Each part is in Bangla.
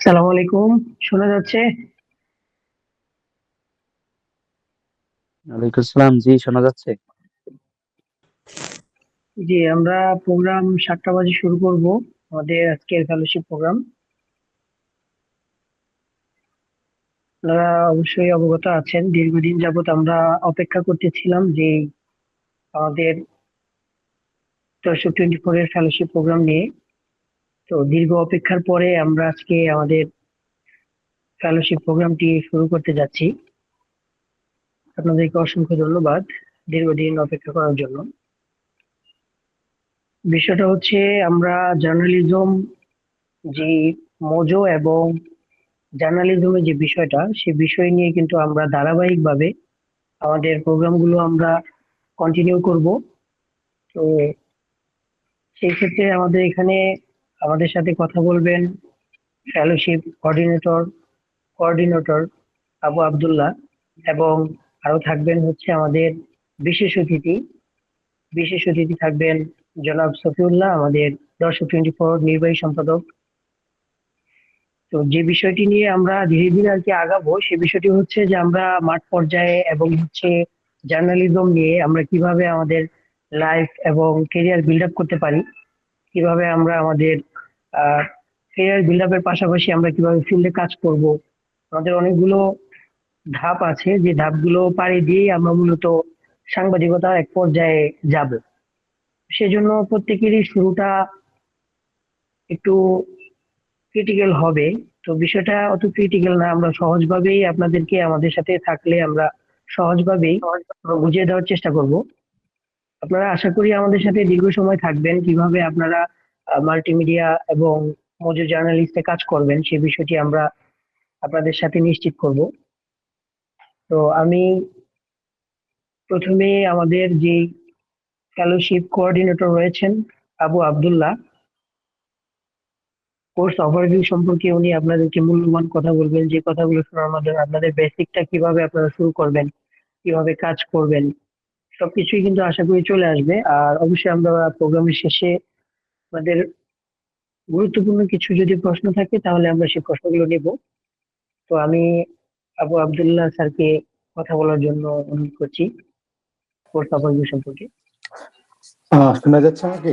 সালাম আলাইকুম শোনা যাচ্ছে? ওয়ালাইকুম আসসালাম জি শোনা যাচ্ছে। জি আমরা প্রোগ্রাম সাতটা বাজে শুরু করব আমাদের আজকের ফেলোশিপ প্রোগ্রাম আপনারা অবশ্যই অবগত আছেন দীর্ঘদিন যাবত আমরা অপেক্ষা করতেছিলাম যে আমাদের দর্শক টোয়েন্টি ফোর এর ফেলোশিপ প্রোগ্রাম নিয়ে। তো দীর্ঘ অপেক্ষার পরে আমরা আজকে আমাদের ফেলোশিপ প্রোগ্রামটি শুরু করতে যাচ্ছি। আপনাদেরকে অসংখ্য ধন্যবাদ দীর্ঘদিন অপেক্ষা করার জন্য। বিষয়টা হচ্ছে আমরা জার্নালিজম যে মজো এবং জার্নালিজমের যে বিষয়টা, সে বিষয় নিয়ে কিন্তু আমরা ধারাবাহিকভাবে আমাদের প্রোগ্রামগুলো আমরা কন্টিনিউ করব। তো সেই ক্ষেত্রে আমাদের এখানে আমাদের সাথে কথা বলবেন fellowship coordinator coordinator Abu Abdullah এবং আরও থাকবেন হচ্ছে আমাদের বিশেষ অতিথি। বিশেষ অতিথি থাকবেন জনাব সফিউল্লাহ আমাদের দর্শক টোয়েন্টি ফোর নির্বাহী সম্পাদক। তো যে বিষয়টি নিয়ে আমরা ধীরে ধীরে আর কি আগাবো, সে বিষয়টি হচ্ছে যে আমরা মাঠ পর্যায়ে এবং হচ্ছে জার্নালিজম নিয়ে আমরা কীভাবে আমাদের লাইফ এবং কেরিয়ার বিল্ড আপ করতে পারি, কীভাবে আমরা আমাদের কেরিয়ার বিল্ড আপের পাশাপাশি আমরা কীভাবে ফিল্ডে কাজ করব, আমাদের অনেকগুলো ধাপ আছে, যে ধাপগুলো পাড়ি দিয়েই আমরা মূলত সাংবাদিকতার এক পর্যায়ে যাব। সেজন্য প্রত্যেকেরই শুরুটা একটু ক্রিটিক্যাল হবে। তো বিষয়টা অত ক্রিটিক্যাল না, আমরা সহজভাবেই আপনাদেরকে আমাদের সাথে থাকলে আমরা সহজভাবেই বুঝিয়ে দেওয়ার চেষ্টা করব। আপনারা আশা করি আমাদের সাথে দীর্ঘ সময় থাকবেন। কীভাবে আপনারা মাল্টিমিডিয়া এবং মজুর জার্নালিস্টে কাজ করবেন, সে বিষয়টি আমরা আপনাদের সাথে নিশ্চিত করব। তো আমি প্রথমে আমাদের যে ফেলোশিপ কোঅর্ডিনেটর রয়েছেন আবু আব্দুল্লাহ কোর্স ওভারভিউ সম্পর্কে উনি আপনাদেরকে মূল্যবান কথা বলবেন, যে কথাগুলো শোনার মাধ্যমে আপনাদের বেসিকটা কীভাবে আপনারা শুরু করবেন, কীভাবে কাজ করবেন, সবকিছুই কিন্তু আশা করি চলে আসবে। আর অবশ্যই আমরা প্রোগ্রামের শেষে আমাদের গুরুত্বপূর্ণ কিছু যদি প্রশ্ন থাকে তাহলে আমরা সেই প্রশ্নগুলো নেব। তো আমি আবু আব্দুল্লাহ স্যারকে কথা বলার জন্য অনুরোধ করছি ওভারভিউ সম্পর্কে। শোনা যাচ্ছে আমাকে?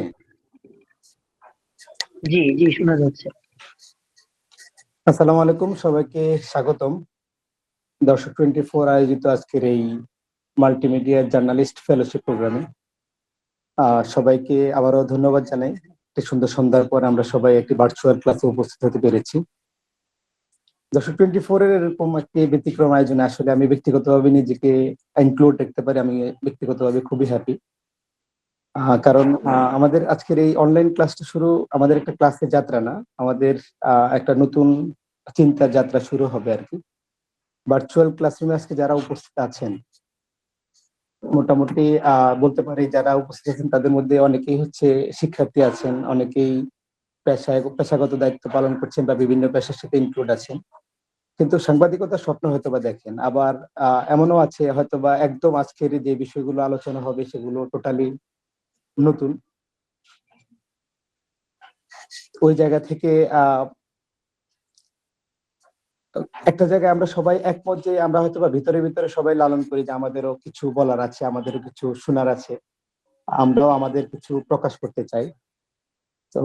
জি জি শোনা যাচ্ছে। আসসালামু আলাইকুম সবাইকে স্বাগতম। দর্শক টোয়েন্টি ফোর আয়োজিত আজকের এই মাল্টিমিডিয়া জার্নালিস্ট ফেলোশিপ প্রোগ্রামে। সবাইকে আবারও ধন্যবাদ জানাই। একটি সুন্দর সন্ধ্যার পর আমরা সবাই একটি ভার্চুয়াল ক্লাসে উপস্থিত হতে পেরেছি। দর্শক টোয়েন্টি ফোর এর এরকম একটি ব্যতিক্রম আয়োজনে আসলে আমি ব্যক্তিগতভাবে নিজেকে ইনক্লুড দেখতে পারি, আমি ব্যক্তিগতভাবে খুবই হ্যাপি কারণ আমাদের আজকের এই অনলাইন ক্লাসটা শুরু, আমাদের একটা ক্লাসের যাত্রা না, আমাদের একটা নতুন চিন্তার যাত্রা শুরু হবে আর কি। ভার্চুয়াল ক্লাসরুমে আজকে যারা উপস্থিত আছেন মোটামুটি বলতে পারি যারা উপস্থিত আছেন তাদের মধ্যে অনেকেই হচ্ছে শিক্ষার্থী আছেন, অনেকেই পেশায়, পেশাগত দায়িত্ব পালন করছেন বা বিভিন্ন পেশার সাথে ইনক্লুড আছেন। কিন্তু সাংবাদিকতার স্বপ্ন হয়তো বা দেখেন, আবার এমনও আছে হয়তো বা একদম আজকের যে বিষয়গুলো আলোচনা হবে সেগুলো টোটালি নতুন। ওই জায়গা থেকে একটা জায়গায় আমরা সবাই একমত যে আমরা হয়তো বা ভিতরে ভিতরে সবাই লালন করি যে আমাদেরও কিছু বলার আছে, আমাদেরও কিছু শোনার আছে। আমরাও আমাদের কিছু প্রকাশ করতে চাই। তো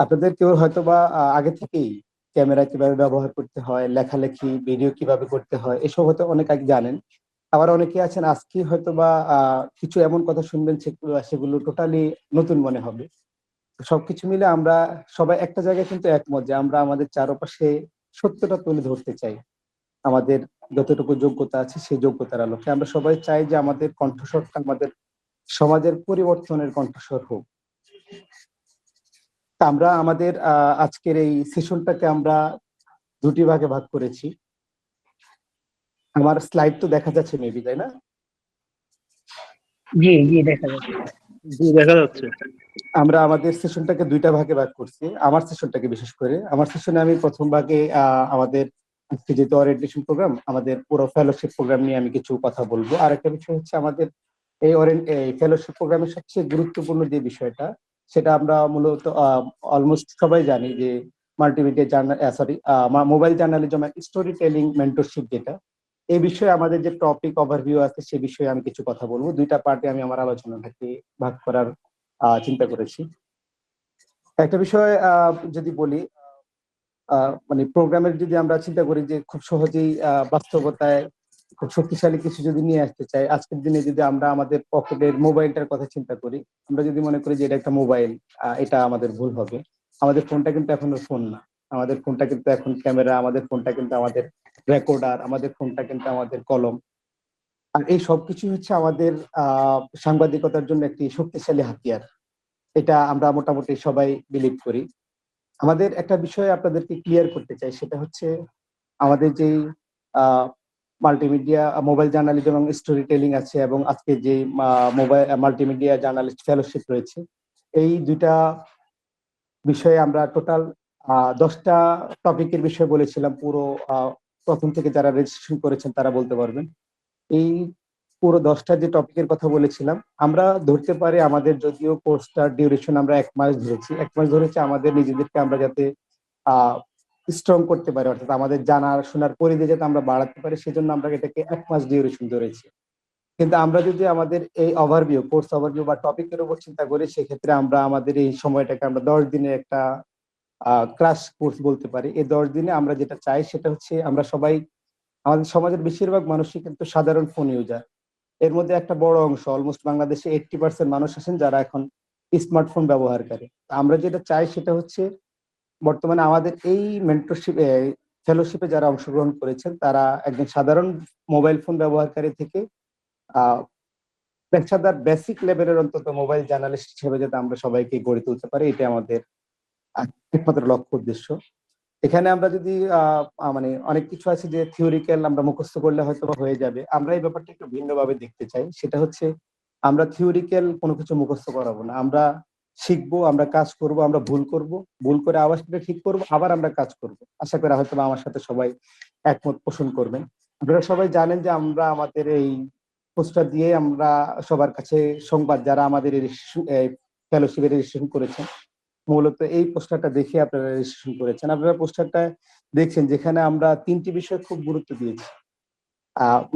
আপনাদের কেউ হয়তো বা আগে থেকেই ক্যামেরা কীভাবে ব্যবহার করতে হয়, লেখালেখি, ভিডিও কীভাবে করতে হয়, এসব হয়তো অনেক আগে জানেন। আবার অনেকে আছেন, আজকে হয়তো বা কিছু এমন কথা শুনবেন সেগুলো সেগুলো টোটালি নতুন মনে হবে। সবকিছু মিলে আমরা সবাই একটা জায়গায় কিন্তু একমত যে আমরা আমাদের চারপাশে সত্যটা তুলে ধরতে চাই। আমাদের যতটুকু যোগ্যতা আছে সেই যোগ্যতার আলোকে। আমরা সবাই চাই যে আমাদের কণ্ঠস্বরটা আমাদের সমাজের পরিবর্তনের কণ্ঠস্বর হোক। আমরা আমাদের আজকের এই সেশনটাকে আমরা দুটি ভাগে ভাগ করেছি। আমার স্লাইড তো দেখা যাচ্ছে মেবি, তাই না? জি জি, দেখা যাচ্ছে। দেখা যাচ্ছে। আমরা আমাদের সেশনটাকে দুইটা ভাগে ভাগ করছি। আমার সেশনটাকে বিশেষ করে। আমার সেশনে আমি প্রথম ভাগে আমাদের যেহেতু ওরিয়েন্টেশন প্রোগ্রাম আমাদের পুরো ফেলোশিপ প্রোগ্রাম নিয়ে আমি কিছু কথা বলব। আর একটা বিষয় হচ্ছে আমাদের এই ফেলোশিপ প্রোগ্রামের সবচেয়ে গুরুত্বপূর্ণ যে বিষয়টা, সেটা আমরা মূলত অলমোস্ট সবাই জানি যে multimedia journal sorry mobile journalism storytelling mentorship যেটা এই বিষয়ে আমাদের যে টপিক ওভারভিউ আছে, সে বিষয়ে আমি কিছু কথা বলব। দুইটা পার্টে আমি আমার আলোচনাটাকে ভাগ করার চিন্তা করেছি। একটা বিষয় যদি বলি মানে প্রোগ্রামের যদি আমরা চিন্তা করি যে খুব সহজেই বাস্তবতায় খুব শক্তিশালী কিছু যদি নিয়ে আসতে চাই, আজকের দিনে যদি আমরা আমাদের পকেটের মোবাইলটার কথা চিন্তা করি, আমরা যদি মনে করি যে এটা একটা মোবাইল এটা আমাদের ভুল হবে। আমাদের ফোনটা কিন্তু এখনও ফোন না। আমাদের ফোনটা কিন্তু এখন ক্যামেরা, আমাদের ফোনটা কিন্তু আমাদের রেকর্ডার আমাদের ফোনটা কিন্তু আমাদের কলম। আর এই সবকিছু হচ্ছে আমাদের সাংবাদিকতার জন্য একটি শক্তিশালী হাতিয়ার। এটা আমরা মোটামুটি সবাই বিলিভ করি। আমাদের একটা বিষয় আপনাদেরকে ক্লিয়ার করতে চাই, সেটা হচ্ছে আমাদের যেই মাল্টিমিডিয়া মোবাইল জার্নালিজম এবং স্টোরি টেলিং আছে এবং আজকে যে মোবাইল মাল্টিমিডিয়া জার্নালিস্ট ফেলোশিপ রয়েছে, এই দুইটা বিষয়ে আমরা টোটাল দশটা টপিকের বিষয়ে বলেছিলাম, পুরো প্রথম থেকে যারা রেজিস্ট্রেশন করেছেন তারা বলতে পারবেন। এই পুরো দশটা যে টপিকের কথা বলেছিলাম, আমরা ধরতে পারি আমাদের যদিও কোর্সটার ডিউরেশন আমরা এক মাস ধরেছি। এক মাস ধরেছে আমাদের নিজেদেরকে আমরা যাতে স্ট্রং করতে পারি, অর্থাৎ আমাদের জানার, শোনার পরিধি যাতে আমরা বাড়াতে পারি, সেজন্য আমরা এটাকে এক মাস ডিউরেশন ধরেছি। কিন্তু আমরা যদি আমাদের এই ওভারভিউ কোর্স ওভারভিউ বা টপিকের উপর চিন্তা করি, সেক্ষেত্রে আমরা আমাদের এই সময়টাকে আমরা দশ দিনের একটা ক্লাস কোর্স বলতে পারি। এই দশ দিনে আমরা যেটা চাই সেটা হচ্ছে আমরা সবাই, আমাদের সমাজের বেশিরভাগ মানুষই কিন্তু সাধারণ ফোন ইউজার এর মধ্যে একটা বড় অংশ অলমোস্ট বাংলাদেশে এইটটি পার্সেন্ট মানুষ আছেন যারা এখন স্মার্টফোন ব্যবহার করে আমরা যেটা চাই সেটা হচ্ছে বর্তমানে আমাদের এই মেন্টরশিপ ফেলোশিপে যারা অংশগ্রহণ করেছেন, তারা একজন সাধারণ মোবাইল ফোন ব্যবহারকারী থেকে আহ বেসিক লেভেলের অন্তত মোবাইল জার্নালিস্ট হিসেবে যাতে আমরা সবাইকে গড়ে তুলতে পারি এটা আমাদের একমাত্র লক্ষ্য উদ্দেশ্য। এখানে আমরা যদি মানে অনেক কিছু আছে যে থিওরিক্যাল আমরা মুখস্থ করলে হয়তো হয়ে যাবে। আমরা এই ব্যাপারটা একটু ভিন্নভাবে দেখতে চাই। সেটা হচ্ছে, আমরা থিওরিক্যাল কোনো কিছু মুখস্থ করাবো না। আমরা শিখব, আমরা কাজ করব, আমরা ভুল করব। ভুল করে আবার সেটা ঠিক করব, আবার আমরা কাজ করব। আশা করি হয়তো আমার সাথে সবাই একমত পোষণ করবেন। আপনারা সবাই জানেন যে আমরা আমাদের এই পোস্টার দিয়ে আমরা সবার কাছে সংবাদ, যারা আমাদের ফেলোশিপে রেজিস্ট্রেশন করেছেন মূলত এই পোস্টারটা দেখে আপনারা রেজিস্ট্রেশন করেছেন। আপনারা পোস্টারটা দেখছেন যেখানে আমরা তিনটি বিষয় খুব গুরুত্ব দিয়েছি।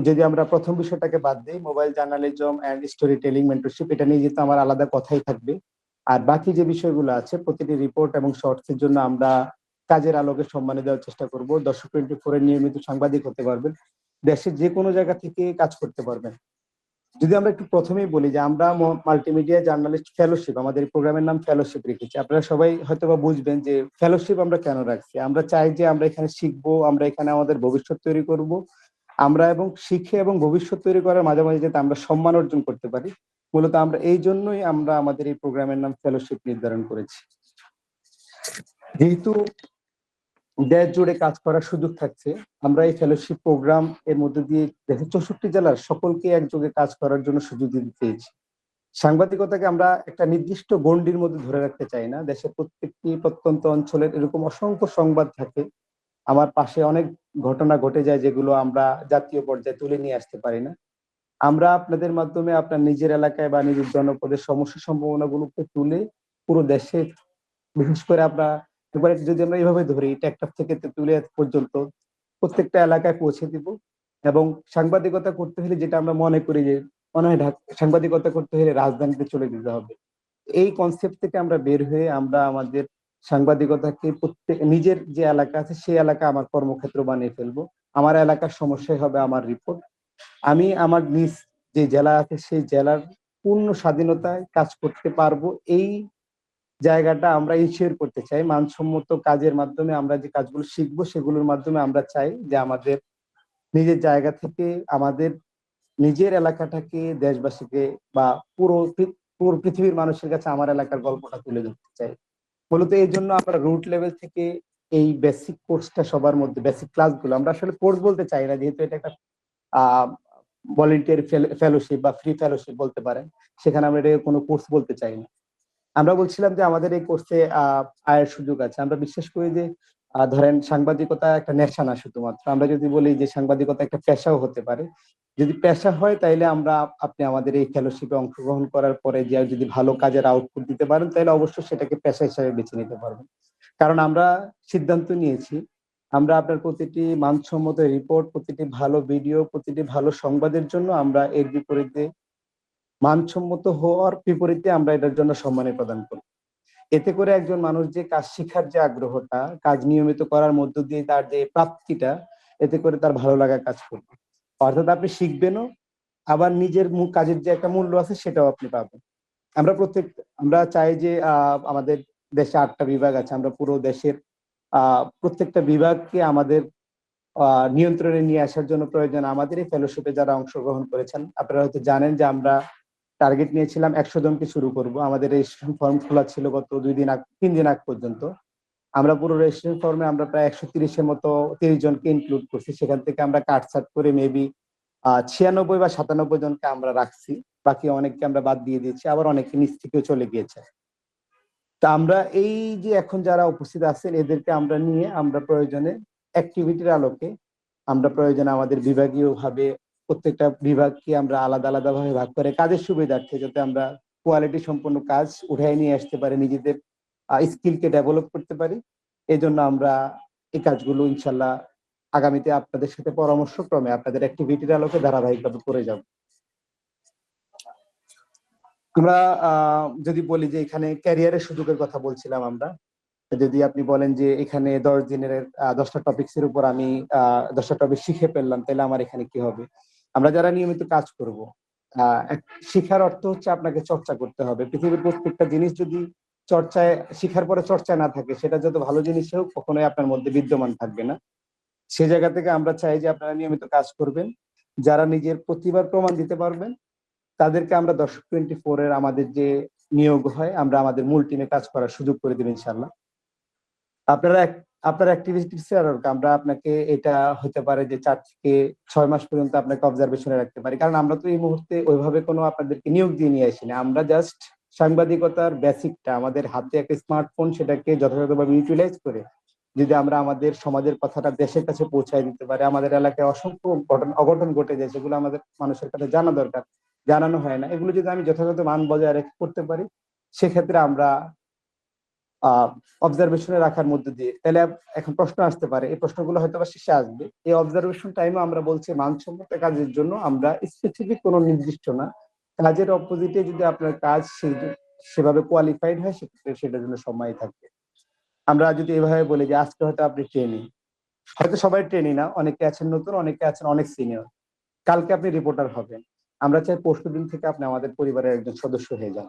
যদি আমরা প্রথম বিষয়টাকে বাদ দিই mobile journalism and storytelling mentorship এটা নিয়ে যেহেতু আমার আলাদা কথাই থাকবে, আর বাকি যে বিষয়গুলো আছে, প্রতিটি রিপোর্ট এবং শর্টস এর জন্য আমরা কাজের আলোকে সম্মানে দেওয়ার চেষ্টা করব। দর্শক টোয়েন্টি ফোর এর নিয়মিত সাংবাদিক হতে পারবেন। দেশের যে কোনো জায়গা থেকে কাজ করতে পারবেন। যদি আমরা একটু প্রথমেই বলি যে আমরা মাল্টিমিডিয়া জার্নালিস্ট ফেলোশিপ আমাদের প্রোগ্রামের নাম ফেলোশিপ রেখেছি। আপনারা সবাই হয়তো বা বুঝবেন যে ফেলোশিপ আমরা কেন রাখছি? আমরা চাই যে আমরা এখানে শিখব, আমরা এখানে আমাদের ভবিষ্যৎ তৈরি করব। আমরা এবং শিখে এবং ভবিষ্যৎ তৈরি করার মাঝামাঝি যাতে আমরা সম্মান অর্জন করতে পারি। মূলত আমরা এই জন্যই আমরা আমাদের এই প্রোগ্রামের নাম ফেলোশিপ নির্ধারণ করেছি। যেহেতু দেশ জুড়ে কাজ করার সুযোগ থাকছে। আমরা এই ফেলোশিপ প্রোগ্রাম এর মধ্যে দিয়ে দেশের চৌষট্টি জেলার সকলকে একযোগে কাজ করার জন্য সুযোগ দিতে চেয়েছি সাংবাদিকতাকে আমরা একটা নির্দিষ্ট গণ্ডির মধ্যে ধরে রাখতে চাই না। দেশের প্রত্যেকটি প্রত্যন্ত অঞ্চলের এরকম অসংখ্য সংবাদ থাকে। আমার পাশে অনেক ঘটনা ঘটে যায় যেগুলো আমরা জাতীয় পর্যায়ে তুলে নিয়ে আসতে পারি না। আমরা আপনাদের মাধ্যমে আপনার নিজের এলাকায় বা নিজের জনপদের সমস্যা সম্ভাবনাগুলোকে তুলে পুরো দেশে বিশেষ করে আমরা এবারে যদি আমরা এইভাবে ধরি ট্যাক্টর থেকে তুলে পর্যন্ত প্রত্যেকটা এলাকায় পৌঁছে দিব এবং সাংবাদিকতা করতে হলে যেটা আমরা মনে করি যে, মনে হয় সাংবাদিকতা করতে হলে রাজধানীতে চলে যেতে হবে। এই কনসেপ্ট থেকে আমরা বের হয়ে আমরা আমাদের সাংবাদিকতাকে প্রত্যেক, নিজের যে এলাকা আছে সেই এলাকা আমার কর্মক্ষেত্র বানিয়ে ফেলব। আমার এলাকার সমস্যাই হবে আমার রিপোর্ট আমি আমার নিজ যে জেলা আছে সেই জেলার পূর্ণ স্বাধীনতায় কাজ করতে পারব এই জায়গাটা আমরা ইনশিওর করতে চাই। মানসম্মত কাজের মাধ্যমে আমরা যে কাজগুলো শিখব, সেগুলোর মাধ্যমে আমরা চাই যে আমাদের নিজের জায়গা থেকে আমাদের নিজের এলাকাটাকে, দেশবাসীকে বা পুরো পুরো পৃথিবীর মানুষের কাছে আমার এলাকার গল্পটা তুলে ধরতে চাই। মূলত এই জন্য আমরা রুট লেভেল থেকে এই বেসিক কোর্সটা সবার মধ্যে বেসিক ক্লাসগুলো আমরা আসলে কোর্স বলতে চাই না, যেহেতু এটা একটা ভলেন্টিয়ার ফেলোশিপ বা ফ্রি ফেলোশিপ বলতে পারেন। সেখানে আমরা এটা কোনো কোর্স বলতে চাই না। আমরা বলছিলাম যে আমাদের এই কোর্সে আয়ের সুযোগ আছে। আমরা বিশ্বাস করি যে ধরেন সাংবাদিকতা একটা নেশা না শুধুমাত্র। আমরা যদি বলি যে সাংবাদিকতা একটা পেশাও হতে পারে। যদি পেশা হয়, তাইলে আমরা আপনি আমাদের এই ফেলোশিপে অংশগ্রহণ করার পরে যে যদি ভালো কাজের আউটপুট দিতে পারেন তাহলে অবশ্যই সেটাকে পেশা হিসাবে বেছে নিতে পারবেন। কারণ আমরা সিদ্ধান্ত নিয়েছি, আমরা আপনার প্রতিটি মানসম্মত রিপোর্ট প্রতিটি ভালো ভিডিও প্রতিটি ভালো সংবাদের জন্য আমরা এর বিপরীতে মানসম্মত হওয়ার বিপরীতে আমরা এটার জন্য সম্মানী প্রদান করব এতে করে একজন মানুষ যে কাজ শেখার যে আগ্রহটা, কাজ নিয়মিত করার মধ্য দিয়ে তার যে প্রাপ্তিটা, এতে করে তার ভালো লাগা কাজ করবে। অর্থাৎ আপনি শিখবেনও, আবার নিজের কাজের যে একটা মূল্য আছে সেটাও আপনি পাবেন। আমরা প্রত্যেক, আমরা চাই যে আমাদের দেশে আটটা বিভাগ আছে। আমরা পুরো দেশের প্রত্যেকটা বিভাগকে আমাদের নিয়ন্ত্রণে নিয়ে আসার জন্য প্রয়োজন। আমাদের এই ফেলোশিপে যারা অংশগ্রহণ করেছেন, আপনারা হয়তো জানেন যে আমরা টার্গেট নিয়েছিলাম, একশো জনকে শুরু করব। আমাদের রেজিস্ট্রেশন ফর্ম খোলা ছিল গত দুই দিন আগ তিন দিন আগ পর্যন্ত। আমরা পুরো রেজিস্ট্রেশন ফর্মে আমরা প্রায় একশো তিরিশের মতো, তিরিশ জনকে ইনক্লুড করছি। সেখান থেকে আমরা কাটছাট করে মেবি ছিয়ানব্বই বা সাতানব্বই জনকে আমরা রাখছি। বাকি অনেককে আমরা বাদ দিয়ে দিয়েছি। আবার অনেকে নিচ থেকেও চলে গিয়েছে। তা আমরা এই যে এখন যারা উপস্থিত আছেন, এদেরকে আমরা নিয়ে আমরা প্রয়োজনে অ্যাক্টিভিটির আলোকে আমরা প্রয়োজনে আমাদের বিভাগীয় ভাবে প্রত্যেকটা বিভাগকে আমরা আলাদা আলাদা ভাবে ভাগ করে কাজের সুবিধার্থে যাতে আমরা কোয়ালিটি সম্পন্ন কাজ উঠায় নিয়ে আসতে পারি, নিজেদের স্কিলকে ডেভেলপ করতে পারি। এই জন্য আমরা এই কাজগুলো ইনশাল্লাহ আগামীতে আপনাদের সাথে পরামর্শ ক্রমে আপনাদের অ্যাক্টিভিটির আলোকে ধারাবাহিকভাবে করে যাব। আমরা যদি বলি যে এখানে ক্যারিয়ারের সুযোগের কথা বলছিলাম আমরা, যদি আপনি বলেন যে এখানে দশ দিনের দশটা টপিকস এর উপর আমি দশটা টপিক শিখে ফেললাম, তাহলে আমার এখানে কি হবে? আমরা যারা নিয়মিত কাজ করব শিখার অর্থ হচ্ছে আপনাকে চর্চা করতে হবে। পৃথিবীর প্রত্যেকটা জিনিস যদি চর্চায়, শিখার পরে চর্চায় না থাকে, সেটা যত ভালো জিনিস হোক, কখনোই আপনার মধ্যে বিদ্যমান থাকবে না। সে জায়গা থেকে আমরা চাই যে আপনারা নিয়মিত কাজ করবেন। যারা নিজের প্রতিভার প্রমাণ দিতে পারবেন, তাদেরকে আমরা দর্শক টোয়েন্টি ফোর এর আমাদের যে নিয়োগ হয়, আমরা আমাদের মূল টিমে কাজ করার সুযোগ করে দেব ইনশাল্লাহ আপনারা আপনার অ্যাক্টিভিটিস আমরা আপনাকে এটা হতে পারে যে চার থেকে ছয় মাস পর্যন্ত আপনাকে অবজারভেশনে রাখতে পারি। কারণ আমরা তো এই মুহূর্তে ওইভাবে কোনো আপনাদেরকে নিয়োগ দিয়ে নিয়ে আসিনি। আমরা জাস্ট সাংবাদিকতার বেসিকটা আমাদের হাতে একটা স্মার্টফোন সেটাকে যথাযথভাবে ইউটিলাইজ করে যদি আমরা আমাদের সমাজের কথাটা দেশের কাছে পৌঁছায় দিতে পারি, আমাদের এলাকায় অসংখ্য ঘটন অঘটন ঘটে যায়, সেগুলো আমাদের মানুষের কাছে জানা দরকার। জানানো হয় না। এগুলো যদি আমি যথাযথ মান বজায় রেখে করতে পারি, সেক্ষেত্রে আমরা অবজারভেশনে রাখার মধ্যে দিয়ে। তাহলে এখন প্রশ্ন আসতে পারে, এই প্রশ্নগুলো হয়তো বা শেষে আসবে। এই অবজারভেশন টাইমে আমরা বলছি মানসম্মত কাজের জন্য আমরা স্পেসিফিক কোনো নির্দিষ্ট না। কাজের অপোজিটে যদি আপনার কাজ সেভাবে কোয়ালিফাইড হয়, সেক্ষেত্রে সেটার জন্য সময় থাকবে আমরা যদি এভাবে বলি যে, আজকে হয়তো আপনি ট্রেনিং হয়তো সবাই ট্রেনিং না, অনেকে আছেন নতুন, অনেকে আছেন অনেক সিনিয়র কালকে আপনি রিপোর্টার হবেন। আমরা চাই পরশু দিন থেকে আপনি আমাদের পরিবারের একজন সদস্য হয়ে যান।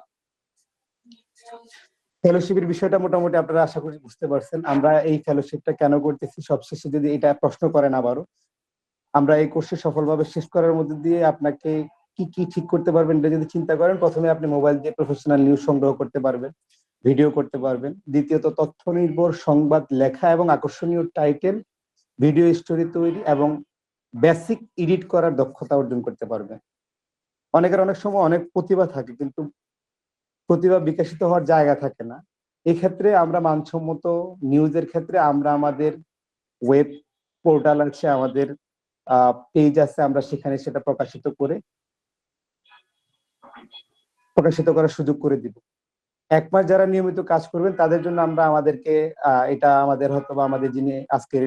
ফেলোশিপের বিষয়টা মোটামুটি আপনারা আশা করি বুঝতে পারছেন। আমরা এই ফেলোশিপটা কেন করতেছি? সবশেষে যদি এটা প্রশ্ন করেন আবারও, আমরা এই কোর্সে সফলভাবে শেষ করার মধ্যে দিয়ে আপনাকে কি কি ঠিক করতে পারবেন এটা যদি চিন্তা করেন, প্রথমে আপনি মোবাইল দিয়ে প্রফেশনাল নিউজ সংগ্রহ করতে পারবেন ভিডিও করতে পারবেন। দ্বিতীয়ত তথ্য নির্ভর সংবাদ লেখা এবং আকর্ষণীয় টাইটেল ভিডিও স্টোরি তৈরি এবং বেসিক এডিট করার দক্ষতা অর্জন করতে পারবেন। অনেকের অনেক সময় অনেক প্রতিভা থাকে, কিন্তু প্রতিভা বিকশিত হওয়ার জায়গা থাকে না। এই ক্ষেত্রে আমরা মানসম্মত নিউজের ক্ষেত্রে আমরা আমাদের ওয়েব পোর্টাল আছে, আমাদের পেজ আছে, আমরা সেখানে সেটা প্রকাশিত করে প্রকাশিত করার সুযোগ করে দিব। এক মাস যারা নিয়মিত কাজ করবেন, তাদের জন্য আমরা আমাদেরকে এটা আমাদের হয়তো বা আমাদের যিনি আজকের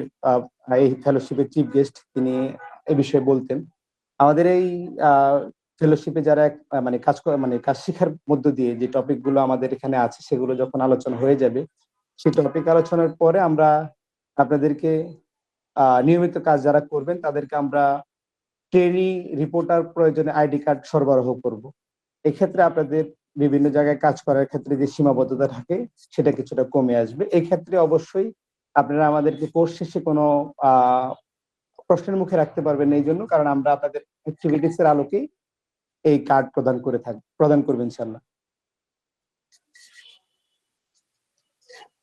এই ফেলোশিপের চিফ গেস্ট তিনি এ বিষয়ে বলতেন। আমাদের এই ফেলোশিপে যারা মানে কাজ মানে কাজ শেখার মধ্য দিয়ে যে টপিকগুলো আমাদের এখানে আছে সেগুলো যখন আলোচনা হয়ে যাবে, সেই টপিক আলোচনার পরে আমরা আপনাদেরকে নিয়মিত কাজ যারা করবেন তাদেরকে আমরা ট্রেনি রিপোর্টার প্রয়োজনে আইডি কার্ড সরবরাহ করব। এক্ষেত্রে আপনাদের বিভিন্ন জায়গায় কাজ করার ক্ষেত্রে যে সীমাবদ্ধতা থাকে সেটা কিছুটা কমে আসবে। এক্ষেত্রে অবশ্যই আপনারা আমাদেরকে কোর্স শেষে কোনো প্রশ্নের মুখে রাখতে পারবেন এই জন্য, কারণ আমরা আপনাদের অ্যাক্টিভিটিস এর আলোকেই এই কার্ড প্রদান করে থাক, প্রদান করবেন ইনশাল্লাহ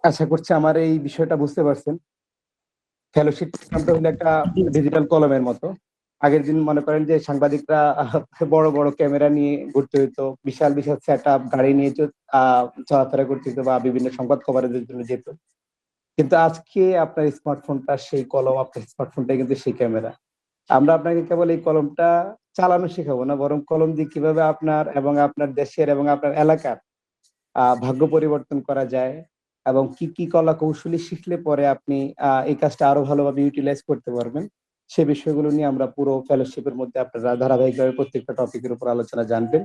আশা করছি আমার এই বিষয়টা বুঝতে পারছেন। ফেলোশিপ হলো একটা ডিজিটাল কলমের মতো। আগের দিন মনে করেন যে সাংবাদিকরা বড় বড় ক্যামেরা নিয়ে ঘুরতে হইতো, বিশাল বিশাল সেট গাড়ি নিয়ে চলাফেরা করতে হতো বা বিভিন্ন সংবাদ কভারেজের জন্য যেত। কিন্তু আজকে আপনার স্মার্টফোনটা সেই কলম, আপনার স্মার্টফোনটা কিন্তু সেই ক্যামেরা। আমরা আপনাকে কেবল এই কলমটা চালানো শেখাবো না বরং কলম দিয়ে কীভাবে আপনার এবং আপনার দেশের এবং আপনার এলাকার ভাগ্য পরিবর্তন করা যায় এবং কি কি কলা কৌশলী শিখলে পরে আপনি এই কাজটা আরও ভালোভাবে ইউটিলাইজ করতে পারবেন সে বিষয়গুলো নিয়ে আমরা পুরো ফেলোশিপের মধ্যে আপনারা ধারাবাহিকভাবে প্রত্যেকটা টপিকের উপর আলোচনা জানবেন।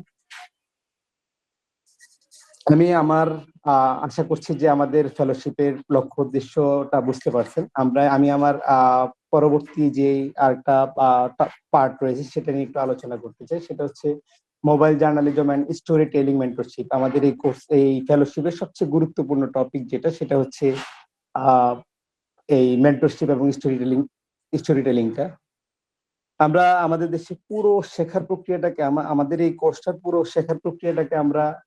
আমি আমার আশা করছি যে আমাদের ফেলোশিপের লক্ষ্য উদ্দেশ্যটা বুঝতে পারছেন। আমরা আমি আমার আহ, পরবর্তী যে আরেকটা পার্ট রয়েছে সেটা নিয়ে একটু আলোচনা করতে চাই। সেটা হচ্ছে mobile journalism and story telling mentorship আমাদের এই কোর্স এই ফেলোশিপের সবচেয়ে গুরুত্বপূর্ণ টপিক যেটা, সেটা হচ্ছে এই মেন্টরশিপ এবং স্টোরি টেলিং স্টোরি টেলিংটা আমরা, আমাদের দেশে পুরো শেখার প্রক্রিয়াটাকে আমা- আমাদের এই কোর্সটার পুরো শেখার প্রক্রিয়াটাকে আমরা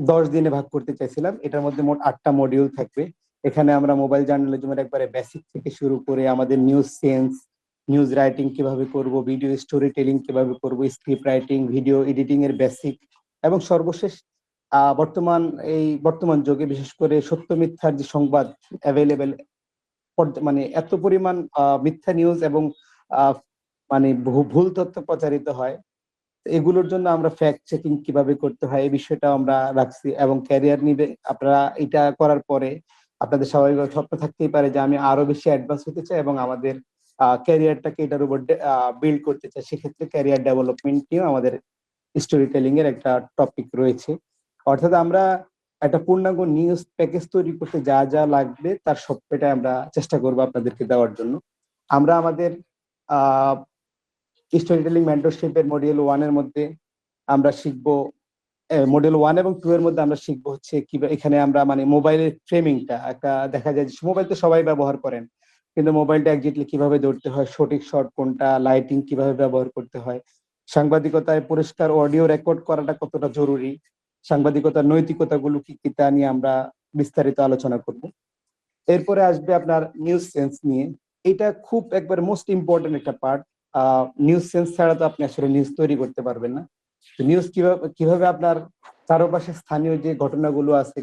দশ দিনে ভাগ করতে চাইছিলাম। এটার মধ্যে মোট আটটা মডিউল থাকবে। এখানে আমরা মোবাইল জার্নালিজমের একবারে বেসিক থেকে শুরু করে আমাদের নিউজ সেন্স নিউজ রাইটিং কীভাবে করব ভিডিও স্টোরি টেলিং কীভাবে করব স্ক্রিপ্ট রাইটিং ভিডিও এডিটিং এর বেসিক এবং সর্বশেষ বর্তমান এই বর্তমান যুগে বিশেষ করে সত্য মিথ্যার যে সংবাদ অ্যাভেলেবেল মানে এত পরিমাণ মিথ্যা নিউজ এবং মানে ভুল তথ্য প্রচারিত হয়, এগুলোর জন্য আমরা ফ্যাক্ট চেকিং কীভাবে করতে হয়, এই বিষয়টা আমরা রাখছি এবং ক্যারিয়ার নিবে, আপনারা এটা করার পরে আপনাদের স্বাভাবিক স্বপ্ন থাকতেই পারে যে আমি আরও বেশি অ্যাডভান্স হতে চাই এবং আমাদের ক্যারিয়ারটাকে এটার উপর বিল্ড করতে চাই। সেক্ষেত্রে ক্যারিয়ার ডেভেলপমেন্ট নিয়েও আমাদের স্টোরি টেলিং এর একটা টপিক রয়েছে। অর্থাৎ আমরা একটা পূর্ণাঙ্গ নিউজ প্যাকেজ তৈরি করতে যা যা লাগবে তার সবটাই আমরা চেষ্টা করব আপনাদেরকে দেওয়ার জন্য। আমরা আমাদের স্টোরি টেলিং মেন্টরশিপের মডিউল ওয়ানের মধ্যে আমরা শিখব মডেল ওয়ান এবং টু এর মধ্যে আমরা শিখব হচ্ছে কি এখানে আমরা মানে মোবাইলের ফ্রেমিংটা একটা দেখা যায় মোবাইল তো সবাই ব্যবহার করেন। কিন্তু মোবাইলটা একজিটলি কীভাবে ধরতে হয়, সঠিক শট কোনটা লাইটিং কীভাবে ব্যবহার করতে হয়, সাংবাদিকতায় পরিষ্কার অডিও রেকর্ড করাটা কতটা জরুরি সাংবাদিকতার নৈতিকতাগুলো কি কি তা নিয়ে আমরা বিস্তারিত আলোচনা করব। এরপরে আসবে আপনার নিউজ সেন্স নিয়ে। এটা খুব একবার মোস্ট ইম্পর্টেন্ট একটা পার্ট নিউজ সেন্স ছাড়া তো আপনি আসলে নিউজ তৈরি করতে পারবেন না। নিউজ কীভাবে কীভাবে আপনার চারপাশে স্থানীয় যে ঘটনাগুলো আছে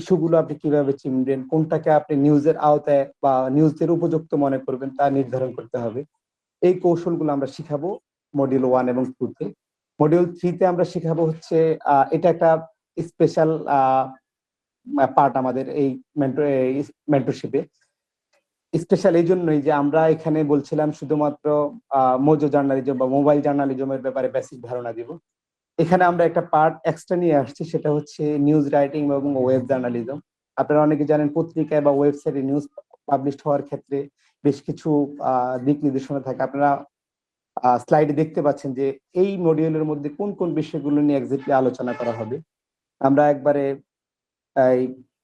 ইস্যুগুলো আপনি কীভাবে চিনবেন, কোনটাকে আপনি নিউজের আওতায় বা নিউজের উপযুক্ত মনে করবেন তা নির্ধারণ করতে হবে। এই কৌশলগুলো আমরা শিখাবো মডিউল ওয়ান এবং টু তে। মডিউল থ্রিতে আমরা শিখাবো হচ্ছে এটা একটা স্পেশাল পার্ট আমাদের এই মেন্টরশিপে স্পেশাল এই জন্যই যে আমরা এখানে বলছিলাম শুধুমাত্র মোজো জার্নালিজম বা মোবাইল জার্নালিজমের ব্যাপারে বেসিক ধারণা দিব। এখানে আমরা একটা পার্ট এক্সট্রা নিয়ে আসছি, সেটা হচ্ছে নিউজ রাইটিং এবং ওয়েব জার্নালিজম আপনারা অনেকে জানেন পত্রিকায় বা ওয়েবসাইটে নিউজ পাবলিশ হওয়ার ক্ষেত্রে বেশ কিছু দিক নির্দেশনা থাকে। আপনারা স্লাইডে দেখতে পাচ্ছেন যে এই মডিউলের মধ্যে কোন কোন বিষয়গুলো নিয়ে এক্সাক্টলি আলোচনা করা হবে। আমরা একবারে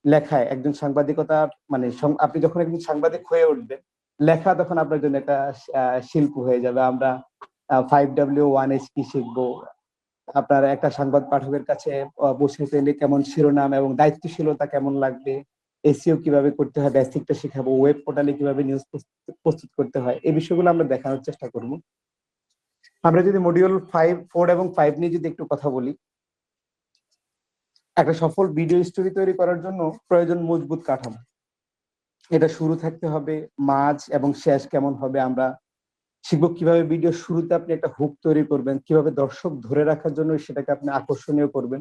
লেখায় একজন সাংবাদিকতা মানে আপনি যখন একজন সাংবাদিক হয়ে উঠবেন, লেখা তখন আপনার জন্য একটা শিল্প হয়ে যাবে। আমরা ফাইভ ডাব্লিউ ওয়ান এইচ কি শিখব? আপনার একটা সংবাদ পাঠকের কাছে বসে পেলে কেমন শিরোনাম এবং দায়িত্বশীলতা কেমন লাগবে? এসিও কীভাবে করতে হয়? বেসিকটা শেখাবো। ওয়েব পোর্টালে কীভাবে নিউজ প্রস্তুত করতে হয়? এই বিষয়গুলো আমরা দেখানোর চেষ্টা করব। আমরা যদি মডিউল ফাইভ ফোর এবং ফাইভ নিয়ে যদি একটু কথা বলি একটা সফল ভিডিও স্টোরি তৈরি করার জন্য প্রয়োজন মজবুত কাঠামো। এটা শুরু থাকতে হবে মাঝ এবং শেষ কেমন হবে আমরা শিখব কীভাবে ভিডিও শুরুতে আপনি একটা হুক তৈরি করবেন, কীভাবে দর্শক ধরে রাখার জন্য সেটাকে আপনি আকর্ষণীয় করবেন।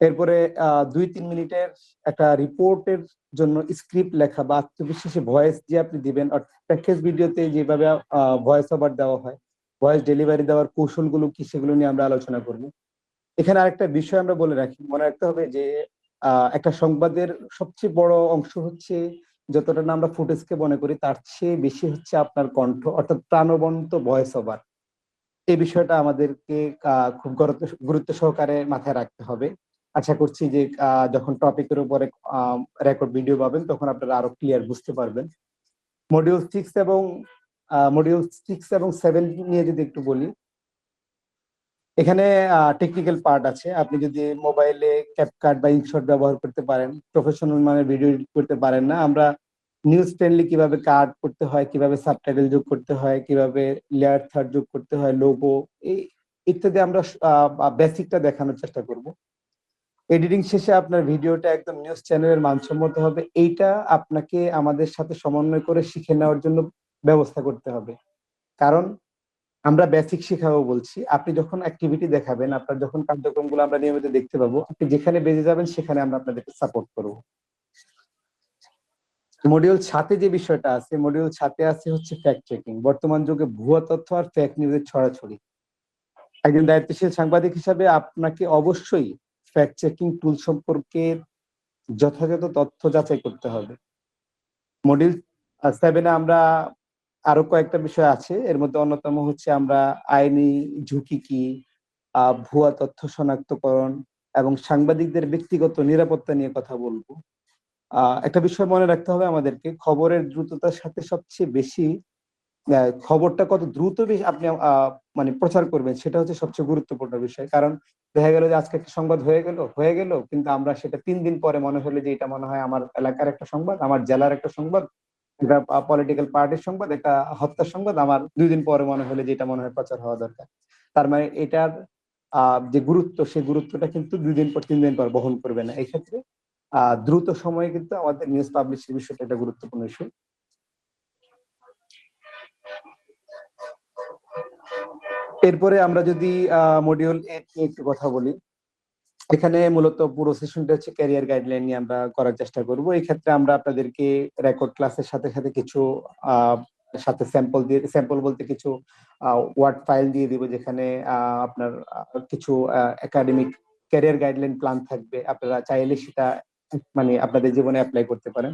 এরপরে দুই তিন মিনিটের একটা রিপোর্টের জন্য স্ক্রিপ্ট লেখা বা আত্মবিশ্বাসী ভয়েস যে আপনি দিবেন। প্যাকেজ ভিডিওতে যেভাবে ভয়েস ওভার দেওয়া হয় ভয়েস ডেলিভারি দেওয়ার কৌশলগুলো কি সেগুলো নিয়ে আমরা আলোচনা করব। এখানে আরেকটা বিষয় আমরা বলে রাখি, মনে রাখতে হবে যে একটা সংবাদের সবচেয়ে বড় অংশ হচ্ছে যতটা না আমরা ফুটেজকে মনে করি, তার চেয়ে বেশি হচ্ছে আপনার কণ্ঠ, অর্থাৎ প্রাণবন্ত ভয়েস ওভার। এই বিষয়টা আমাদেরকে খুব গুরুত্ব সহকারে মাথায় রাখতে হবে। আশা করছি যে যখন টপিকের উপরে রেকর্ড ভিডিও পাবেন, তখন আপনারা আরও ক্লিয়ার বুঝতে পারবেন। মডিউল সিক্স এবং মডিউল সিক্স এবং সেভেন নিয়ে যদি একটু বলি এখানে টেকনিক্যাল পার্ট আছে। আপনি যদি মোবাইলে ক্যাপকাট বা ইনশট ব্যবহার করতে পারেন প্রফেশনাল মানে ভিডিও এডিট করতে পারেন না, আমরা নিউজ ফ্রেন্ডলি কীভাবে কার্ড করতে হয়, কীভাবে সাবটাইটেল যোগ করতে হয়, কীভাবে লেয়ার থার্ড যোগ করতে হয় লোগো এই ইত্যাদি আমরা বেসিকটা দেখানোর চেষ্টা করব। এডিটিং শেষে আপনার ভিডিওটা একদম নিউজ চ্যানেলের মানসম্মত হবে। এইটা আপনাকে আমাদের সাথে সমন্বয় করে শিখে নেওয়ার জন্য ব্যবস্থা করতে হবে। কারণ আমরা বেসিক শেখাবো বলছি। আপনি যখন অ্যাক্টিভিটি দেখাবেন, আপনার যখন কার্যক্রমগুলো আমরা নিয়মিত দেখতে পাবো, আপনি যেখানে বেজে যাবেন সেখানে আমরা আপনাদেরকে সাপোর্ট করব। মডিউল সাথে যে বিষয়টা আছে মডিউল সাথে আছে হচ্ছে ফ্যাক্ট চেকিং বর্তমান যুগে ভুয়া তথ্য আর ফেক নিউজের ছড়াছড়ি। একজন দায়িত্বশীল সাংবাদিক হিসাবে আপনাকে অবশ্যই ফ্যাক্ট চেকিং টুল সম্পর্কে যথাযথ তথ্য যাচাই করতে হবে। মডিউল সেভেনে আমরা আরও কয়েকটা বিষয় আছে। এর মধ্যে অন্যতম হচ্ছে আমরা আইনি ঝুঁকি কি ভুয়া তথ্য শনাক্তকরণ এবং সাংবাদিকদের ব্যক্তিগত নিরাপত্তা নিয়ে কথা বলব। একটা বিষয় মনে রাখতে হবে আমাদেরকে, খবরের দ্রুততার সাথে সবচেয়ে বেশি খবরটা কত দ্রুত আপনি মানে প্রচার করবেন সেটা হচ্ছে সবচেয়ে গুরুত্বপূর্ণ বিষয়। কারণ দেখা গেল যে আজকে একটা সংবাদ হয়ে গেল হয়ে গেল, কিন্তু আমরা সেটা তিন দিন পরে মনে হলো যে এটা মনে হয় আমার এলাকার একটা সংবাদ, আমার জেলার একটা সংবাদ এটা পলিটিক্যাল পার্টির সংবাদ, একটা হত্যার সংবাদ আমার দুই দিন পরে মনে হলে যে এটা মনে হয় প্রচার হওয়া দরকার। তার মানে এটার যে গুরুত্ব, সেই গুরুত্বটা কিন্তু দুই দিন পর তিন দিন পর বহন করবে না। এই ক্ষেত্রে দ্রুত সময়ে কিন্তু আমাদের নিউজ পাবলিশের বিষয়টা একটা গুরুত্বপূর্ণ ইস্যু এরপরে আমরা যদি মডিউল নিয়ে একটু কথা বলি। এখানে মূলত পুরো সেশনটা হচ্ছে ক্যারিয়ার গাইডলাইন নিয়ে আমরা করার চেষ্টা করব। এই ক্ষেত্রে আমরা আপনাদেরকে রেকর্ড ক্লাসের সাথে সাথে কিছু সাথে স্যাম্পল দিয়ে স্যাম্পল বলতে কিছু ওয়ার্ড ফাইল দিয়ে দিব যেখানে আপনার কিছু একাডেমিক ক্যারিয়ার গাইডলাইন প্ল্যান থাকবে। আপনারা চাইলে সেটা মানে আপনাদের জীবনে অ্যাপ্লাই করতে পারেন।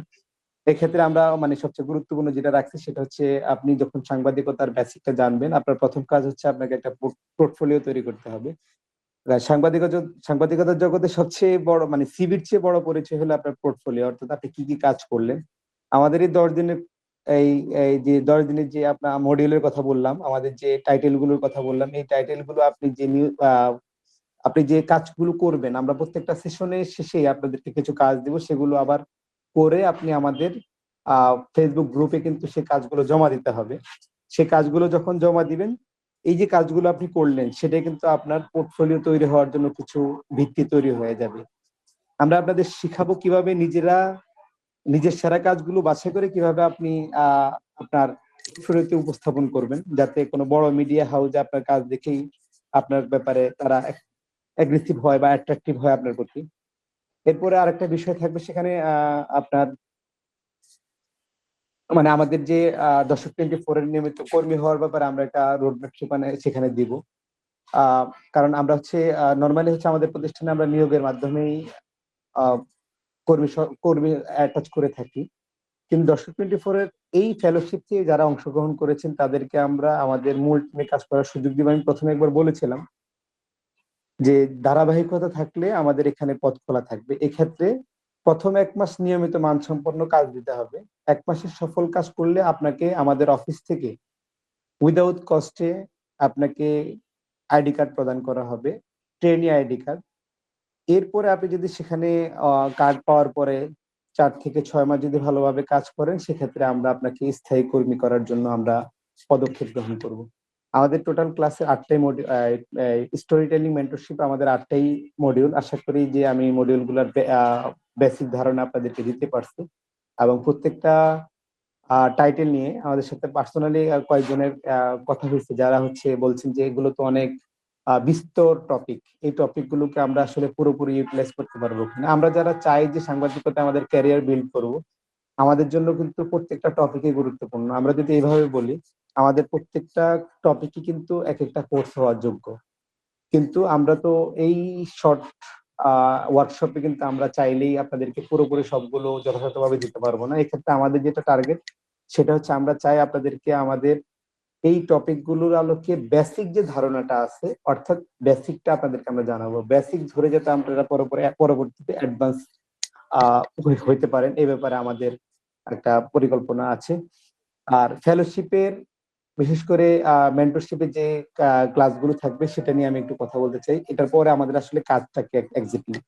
এক্ষেত্রে আমরা মানে সবচেয়ে গুরুত্বপূর্ণ যেটা রাখছি সেটা হচ্ছে আপনি যখন সাংবাদিকতার বেসিকটা জানবেন, আপনার প্রথম কাজ হচ্ছে আপনাকে একটা পোর্টফোলিও তৈরি করতে হবে। সাংবাদিকতা সাংবাদিকতার জগতে সবচেয়ে বড় মানে সিভির চেয়ে বড় পরিচয় হলো আপনার পোর্টফোলিও অর্থাৎ আপনি কি কি কাজ করলেন। আমাদের এই দশ দিনের, এই এই যে দশ দিনের যে আপনার মডিউলের কথা বললাম, আমাদের যে টাইটেলগুলোর কথা বললাম, এই টাইটেলগুলো আপনি যে নিউ আপনি যে কাজগুলো করবেন, আমরা প্রত্যেকটা সেশনের শেষে আপনাদেরকে কিছু কাজ দিব, সেগুলো আবার করে আপনি আমাদের ফেসবুক গ্রুপে কিন্তু সে কাজগুলো জমা দিতে হবে। সে কাজগুলো যখন জমা দিবেন এই যে কাজগুলো আপনি করলেন সেটা কিন্তু আপনার পোর্টফোলিও তৈরি হওয়ার জন্য কিছু ভিত্তি তৈরি হয়ে যাবে। আমরা আপনাদের শিখাবো কীভাবে নিজেরা নিজের সেরা কাজগুলো বাছাই করে কীভাবে আপনি আপনার পোর্টফোলিওতে উপস্থাপন করবেন, যাতে কোনো বড় মিডিয়া হাউসে আপনার কাজ দেখেই আপনার ব্যাপারে তারা অ্যাগ্রেসিভ হয় বা অ্যাট্রাকটিভ হয় আপনার প্রতি। এরপরে আরেকটা বিষয় থাকবে সেখানে আপনার মানে আমাদের যে দশক টোয়েন্টি ফোর এর নিয়মিত কর্মী হওয়ার ব্যাপারে আমরা একটা রোডম্যাপ সেখানে সেখানে দিব। কারণ আমরা হচ্ছে নর্মালি হচ্ছে আমাদের প্রতিষ্ঠানে আমরা নিয়োগের মাধ্যমেই কর্মী কর্মী অ্যাটাচ করে থাকি। কিন্তু দশক টোয়েন্টি ফোর এর এই ফেলোশিপ থেকে যারা অংশগ্রহণ করেছেন, তাদেরকে আমরা আমাদের মূল টিমে কাজ করার সুযোগ দিব, আমি প্রথমে একবার বলেছিলাম যে, ধারাবাহিকতা থাকলে আমাদের এখানে পথ খোলা থাকবে। এক্ষেত্রে প্রথম এক মাস নিয়মিত মানসম্পন্ন কাজ দিতে হবে। এক মাসের সফল কাজ করলে আপনাকে আমাদের অফিস থেকে উইদাউট কস্টে আপনাকে আইডি কার্ড প্রদান করা হবে ট্রেনি আইডি কার্ড। এরপরে আপনি যদি সেখানে কার্ড পাওয়ার পরে চার থেকে ছয় মাস যদি ভালোভাবে কাজ করেন, সেক্ষেত্রে আমরা আপনাকে স্থায়ী কর্মী করার জন্য আমরা পদক্ষেপ গ্রহণ করব। আমাদের টোটাল ক্লাসে আটটাই স্টোরি টেলিং মেন্টরশিপ আমাদের আটটাই মডিউল আশা করি যে আমি মডিউলগুলোর বেসিক ধারণা আপনাদেরকে দিতে পারছি। এবং প্রত্যেকটা টাইটেল নিয়ে আমাদের সাথে পার্সোনালি কয়েকজনের কথা হয়েছে। যারা হচ্ছে বলছেন যে এগুলো তো অনেক বিস্তর টপিক এই টপিক গুলোকে আমরা আসলে পুরোপুরি ইউটিলাইজ করতে পারব কিনা। আমরা যারা চাই যে সাংবাদিকতা আমাদের ক্যারিয়ার বিল্ড করব আমাদের জন্য কিন্তু প্রত্যেকটা টপিকই গুরুত্বপূর্ণ। আমরা যদি এইভাবে বলি, আমাদের প্রত্যেকটা টপিকই কিন্তু এক একটা কোর্স হওয়ার যোগ্য। কিন্তু আমরা তো এই শর্ট ওয়ার্কশপে কিন্তু আমরা চাইলেই আপনাদেরকে পুরোপুরি সবগুলো যথাযথভাবে দিতে পারব না। এক্ষেত্রে আমাদের যেটা টার্গেট সেটা হচ্ছে আমরা চাই আপনাদেরকে আমাদের এই টপিকগুলোর আলোকে বেসিক যে ধারণাটা আছে, অর্থাৎ বেসিকটা আপনাদেরকে আমরা জানাব। বেসিক ধরে যাতে আপনারা পরবর্তীতে অ্যাডভান্স হইতে পারেন এই ব্যাপারে আমাদের একটা পরিকল্পনা আছে। আর ফেলোশিপের বিশেষ করে মেন্টরশিপের যে ক্লাসগুলো থাকবে, সেটা নিয়ে আমি একটু কথা বলতে চাই। এটার পরে আমাদের আসলে কাজটাকে এক্সাক্টলি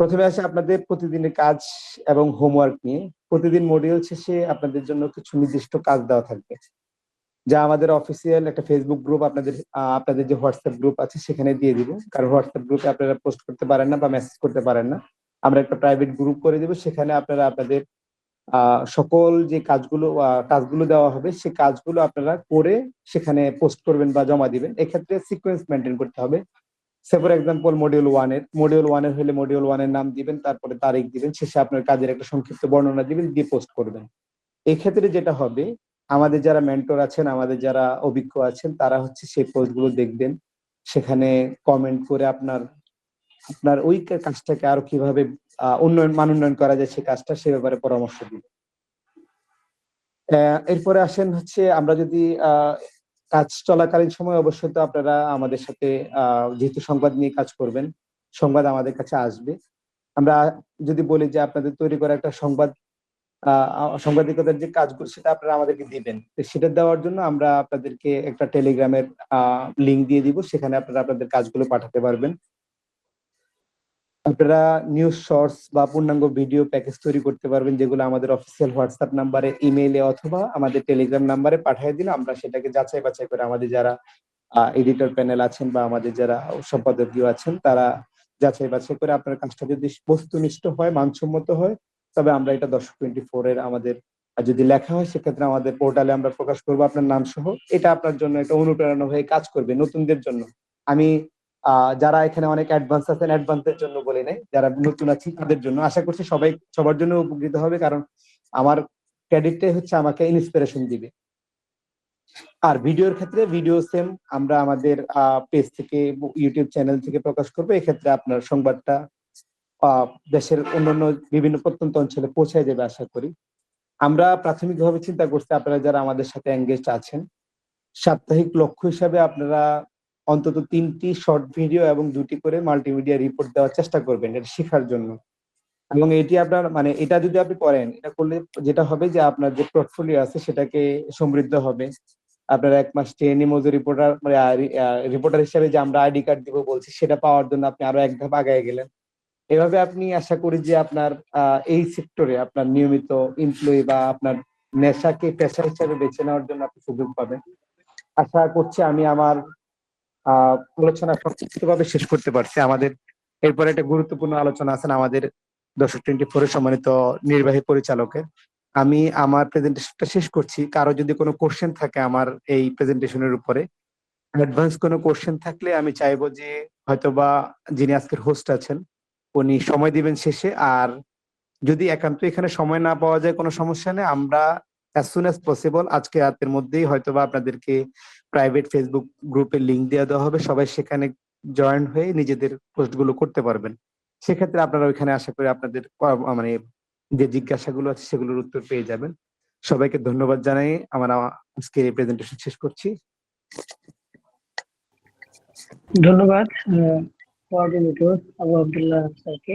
প্রথমে আসে আপনাদের প্রতিদিনের কাজ এবং হোমওয়ার্ক নিয়ে। প্রতিদিন মডিউল শেষে আপনাদের জন্য কিছু নির্দিষ্ট কাজ দেওয়া থাকবে। যা আমাদের অফিসিয়াল একটা ফেসবুক গ্রুপ আপনাদের আপনাদের যে হোয়াটসঅ্যাপ গ্রুপ আছে, সেখানে দিয়ে দিব। কারণ হোয়াটসঅ্যাপ গ্রুপে আপনারা পোস্ট করতে পারেন না বা মেসেজ করতে পারেন না। আমরা একটা প্রাইভেট গ্রুপ করে দিব। সেখানে আপনারা আপনাদের সকল যে কাজগুলো কাজগুলো দেওয়া হবে, সে কাজগুলো আপনারা করে সেখানে পোস্ট করবেন বা জমা দিবেন। এক্ষেত্রে সিকোয়েন্স মেনটেন করতে হবে। সে ফর এক্সাম্পল মডিউল ওয়ানের মডিউল ওয়ানের হলে মডিউল ওয়ানের নাম দিবেন, তারপরে তারিখ দিবেন, শেষে আপনার কাজের একটা সংক্ষিপ্ত বর্ণনা দিবেন, দিয়ে পোস্ট করবেন। এক্ষেত্রে যেটা হবে, আমাদের যারা মেন্টর আছেন, আমাদের যারা অভিজ্ঞ আছেন, তারা হচ্ছে সেই পোস্টগুলো দেখবেন। সেখানে কমেন্ট করে আপনার আপনার ওই কাজটাকে আরও কীভাবে উন্নয়ন, মান উন্নয়ন করা যায় সেই কাজটা, সে ব্যাপারে পরামর্শ দিবে এরপরে আসেন হচ্ছে আমরা যদি কাজ চলাকালীন সময় অবশ্যই তো আপনারা আমাদের সাথে যেহেতু সংবাদ নিয়ে কাজ করবেন, সংবাদ আমাদের কাছে আসবে। আমরা যদি বলি যে আপনাদের তৈরি করা একটা সংবাদ সাংবাদিকতার যে কাজগুলো, সেটা আপনারা আমাদেরকে দিবেন। সেটা দেওয়ার জন্য আমরা আপনাদেরকে একটা টেলিগ্রামের লিঙ্ক দিয়ে দিব। সেখানে আপনারা আপনাদের কাজগুলো পাঠাতে পারবেন। আপনারা নিউজ শর্টস বা পূর্ণাঙ্গ ভিডিও প্যাকেজ তৈরি করতে পারবেন, যেগুলো আমাদের অফিসিয়াল হোয়াটসঅ্যাপ নাম্বারে ইমেইলে অথবা আমাদের টেলিগ্রাম নাম্বারে পাঠিয়ে দিলে আমরা সেটাকে যাচাই বাছাই করে আমাদের যারা এডিটর প্যানেল আছেন বা আমাদের যারা সম্পাদকীয় আছেন, তারা যাচাই বাছাই করে আপনার কাজটা যদি বস্তুনিষ্ঠ হয়, মানসম্মত হয়, তবে আমরা এটা দর্শক টোয়েন্টি ফোর এর আমাদের যদি লেখা হয়, সেক্ষেত্রে আমাদের পোর্টালে আমরা প্রকাশ করব আপনার নাম সহ এটা আপনার জন্য একটা অনুপ্রেরণা হয়ে কাজ করবে নতুনদের জন্য। আমি যারা এখানে অনেক অ্যাডভান্স আছেন অ্যাডভান্সের জন্য বলি নাই, যারা নতুন আছি তাদের জন্য। আশা করছি সবাই সবার জন্য উপকৃত হবে, কারণ আমার ক্রেডিটটাই হচ্ছে আমাকে ইন্সপিরেশন দিবে। আর ভিডিওর ক্ষেত্রে ভিডিও সেম আমরা আমাদের পেজ থেকে ইউটিউব চ্যানেল থেকে প্রকাশ করব। এক্ষেত্রে আপনার সংবাদটা দেশের অন্যান্য বিভিন্ন প্রত্যন্ত অঞ্চলে পৌঁছায় যাবে, আশা করি। আমরা প্রাথমিকভাবে চিন্তা করছি, আপনারা যারা আমাদের সাথে এঙ্গেজ আছেন, সাপ্তাহিক লক্ষ্য হিসাবে আপনারা অন্তত তিনটি শর্ট ভিডিও এবং দুটি করে মাল্টিমিডিয়া রিপোর্ট দেওয়ার চেষ্টা করবেন, এটা শেখার জন্য। এবং এটি আপনার মানে এটা যদি আপনি করেন, এটা করলে যেটা হবে যে আপনার যে পোর্টফোলিও আছে সেটাকে সমৃদ্ধ হবে। আপনার এক মাস ট্রেনি মজুর রিপোর্টার মানে রিপোর্টার হিসেবে যে আমরা আইডি কার্ড দিব বলছি, সেটা পাওয়ার জন্য আপনি আরও এক ধাপ আগায় গেলেন। এভাবে আপনি আশা করি যে আপনার এই সেক্টরে আপনার নিয়মিত এমপ্লয়ি বা আপনার নেশাকে পেশা হিসাবে বেছে নেওয়ার জন্য আপনি সুযোগ পাবেন। আশা করছি আমি আমার আলোচনা সংক্ষিপ্তভাবে শেষ করতে পারছি। আমাদের এরপরে একটা গুরুত্বপূর্ণ আলোচনা আছেন আমাদের দশক টোয়েন্টি ফোরের সম্মানিত নির্বাহী পরিচালকের। আমি আমার প্রেজেন্টেশনটা শেষ করছি। কারও যদি কোনো কোশ্চেন থাকে আমার এই প্রেজেন্টেশনের উপরে অ্যাডভান্স কোনো কোশ্চেন থাকলে আমি চাইব যে হয়তোবা যিনি আজকের হোস্ট আছেন, উনি সময় দিবেন শেষে। আর যদি একান্ত এখানে সময় না পাওয়া যায় কোনো সমস্যা নেই, আমরা অ্যাজ সুন অ্যাজ পসিবল আজকে রাতের মধ্যেই হয়তোবা আপনাদেরকে প্রাইভেট ফেসবুক গ্রুপের লিংক দেওয়া দেওয়া হবে। সবাই সেখানে জয়েন হয়ে নিজেদের পোস্টগুলো করতে পারবেন। সেক্ষেত্রে আপনারা ওইখানে আশা করি আপনাদের মানে যে জিজ্ঞাসাগুলো আছে সেগুলোর উত্তর পেয়ে যাবেন। সবাইকে ধন্যবাদ জানাই। আমরা আজকে এই প্রেজেন্টেশন শেষ করছি। ধন্যবাদ কোঅর্ডিনেটর আবু আব্দুল্লাহ স্যারকে।